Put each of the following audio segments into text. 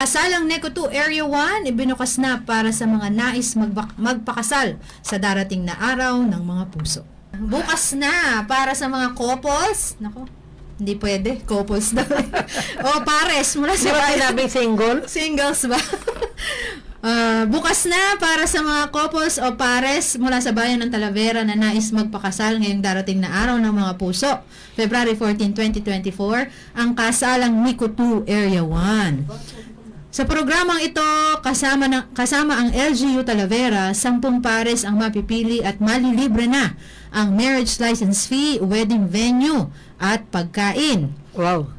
Kasalang NECO 2 Area 1 ibinukas na para sa mga nais magpakasal sa darating na araw ng mga puso. Bukas na para sa mga couples. Nako, hindi pwede. Couples na. o pares mula Di sa ba sinabing single? Singles ba? Ah, bukas na para sa mga couples o pares mula sa bayan ng Talavera na nais magpakasal ngayong darating na araw ng mga puso. February 14, 2024, ang kasalang Nico 2 Area 1. Sa programang ito, kasama, ng, kasama ang LGU Talavera, 10 pares ang mapipili at malilibre na ang marriage license fee, wedding venue, at pagkain. Wow.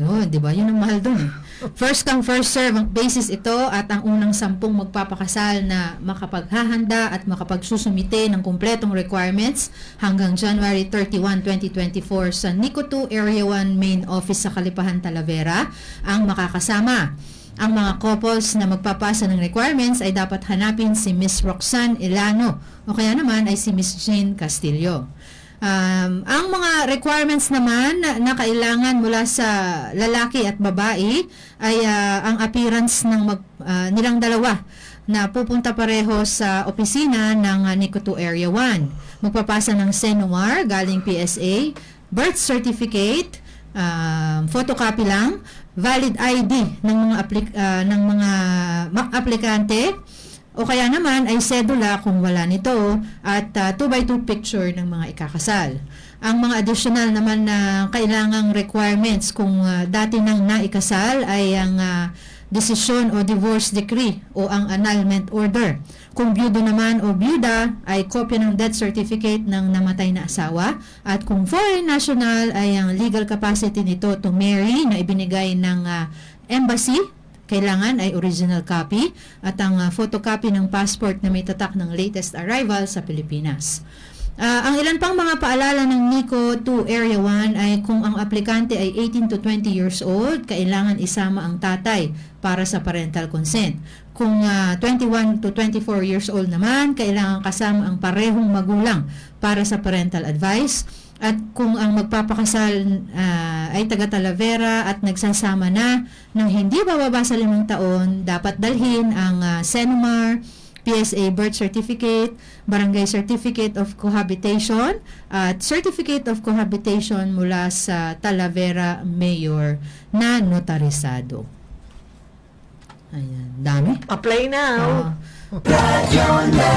Yun, di ba? Yun ang mahal dun. First come, first serve ang basis ito at ang unang sampung magpapakasal na makapaghahanda at makapagsusumite ng kumpletong requirements hanggang January 31, 2024 sa NICO 2 Area 1 Main Office sa Kalipahan, Talavera ang makakasama. Ang mga couples na magpapasa ng requirements ay dapat hanapin si Miss Roxanne Ilano o kaya naman ay si Miss Jane Castillo. Um, ang mga requirements naman na, na kailangan mula sa lalaki at babae ay ah, ang appearance ng mag, ah, nilang dalawa na pupunta pareho sa opisina ng uh, Nicoto Area 1. Magpapasa ng SENOAR galing PSA, birth certificate, um, photocopy lang, valid ID ng mga aplik ah, ng mga aplikante, o kaya naman ay sedula kung wala nito at 2x2 picture ng mga ikakasal. Ang mga additional naman na kailangang requirements kung ah, dati nang naikasal ay ang ah, desisyon o divorce decree o ang annulment order. Kung byudo naman o byuda ay kopya ng death certificate ng namatay na asawa at kung foreign national ay ang legal capacity nito to marry na ibinigay ng ah, embassy kailangan ay original copy at ang uh, photocopy ng passport na may tatak ng latest arrival sa Pilipinas. Ah, ang ilan pang mga paalala ng NICO 2 Area 1 ay kung ang aplikante ay 18 to 20 years old, kailangan isama ang tatay para sa parental consent. Kung ah, 21 to 24 years old naman, kailangan kasama ang parehong magulang para sa parental advice. At kung ang magpapakasal ah, ay taga Talavera at nagsasama na ng hindi bababa sa limang taon, dapat dalhin ang ah, SENUMAR, PSA birth certificate, barangay certificate of cohabitation, at certificate of cohabitation mula sa Talavera Mayor na notarisado. Ayan, dami. Apply now. Ah.